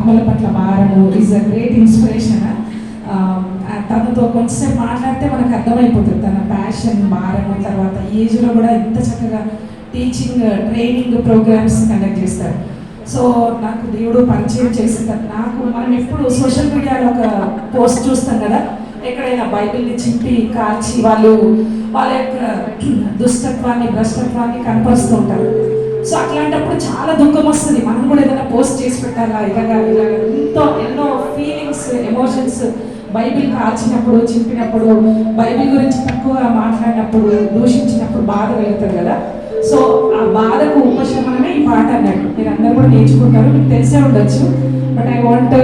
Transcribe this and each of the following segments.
ఆత్మల పట్ల భారము ఈజ్ అ గ్రేట్ ఇన్స్పిరేషన్ తనతో కొంచెం మాట్లాడితే మనకు అర్థమైపోతుంది. తన ప్యాషన్ మారడం తర్వాత ఏజ్లో కూడా ఎంత చక్కగా టీచింగ్ ట్రైనింగ్ ప్రోగ్రామ్స్ కండక్ట్ చేస్తారు. సో నాకు దేవుడు పరిచయం చేసిన నాకు మనం ఎప్పుడు సోషల్ మీడియాలో ఒక పోస్ట్ చూస్తాం కదా? ఎక్కడైనా బైబిల్ని చింపి కాల్చి వాళ్ళు వాళ్ళ యొక్క దుష్టత్వాన్ని భ్రష్టత్వాన్ని కనపరుస్తూ ఉంటారు. సో అట్లాంటప్పుడు చాలా దుఃఖం వస్తుంది. మనం కూడా ఏదైనా పోస్ట్ చేసి పెట్టాలా? ఇలాగా ఇలాగా. ఎంతో ఎన్నో ఫీలింగ్స్ ఎమోషన్స్ బైబిల్ కాల్చినప్పుడు చింపినప్పుడు బైబిల్ గురించి తక్కువ మాట్లాడినప్పుడు దూషించినప్పుడు బాధ కలుగుతుంది కదా? సో ఆ బాధకు ఉపశమనమే ఈ పాట అన్నట్టు. మీరు అందరూ కూడా నేర్చుకుంటారు. మీకు తెలిసే ఉండొచ్చు. But I want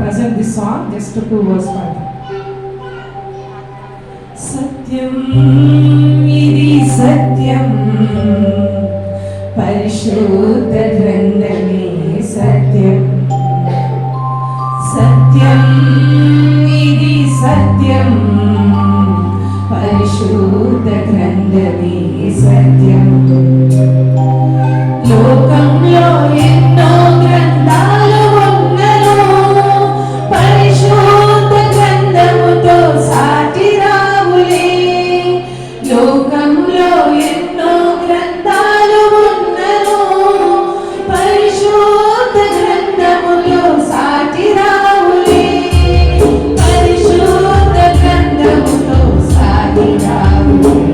present this song just two verse పాట సత్యం ఇది సత్యం. పరిశుద్ధ గ్రంథమే సత్యం సత్యం ఇది సత్యం పరిశుద్ధ గ్రంథమే సత్యం లోకంలో రావులే సత్యం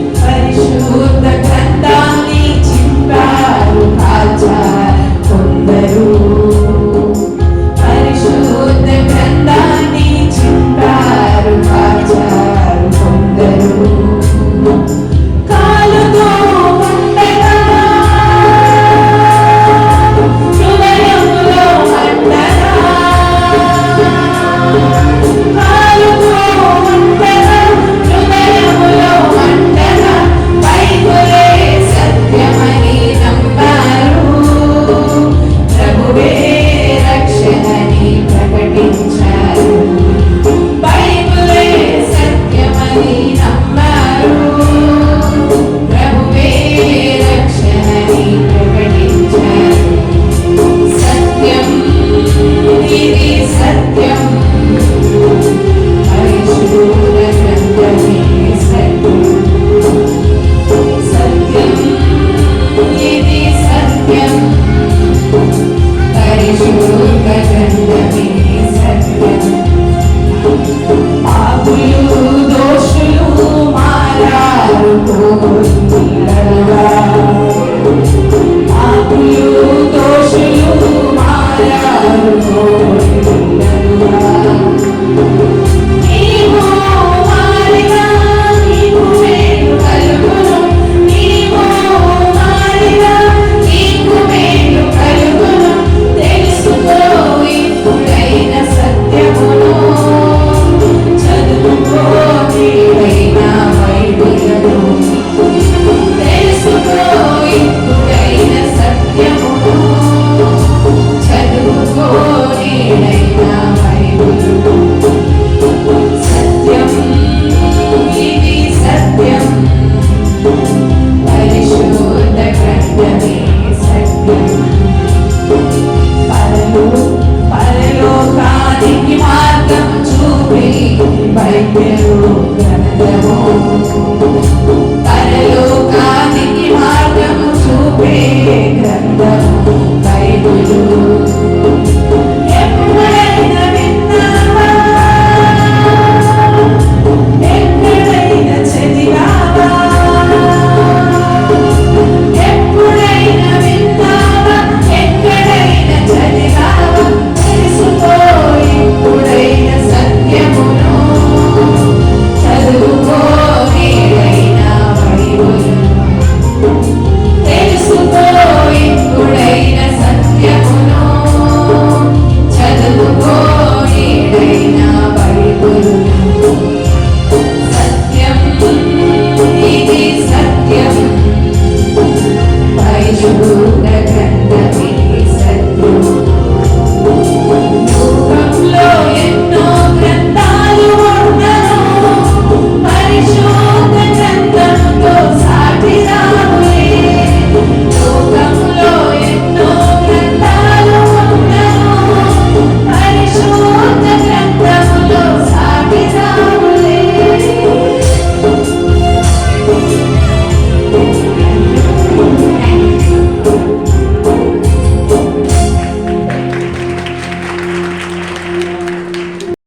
Amen.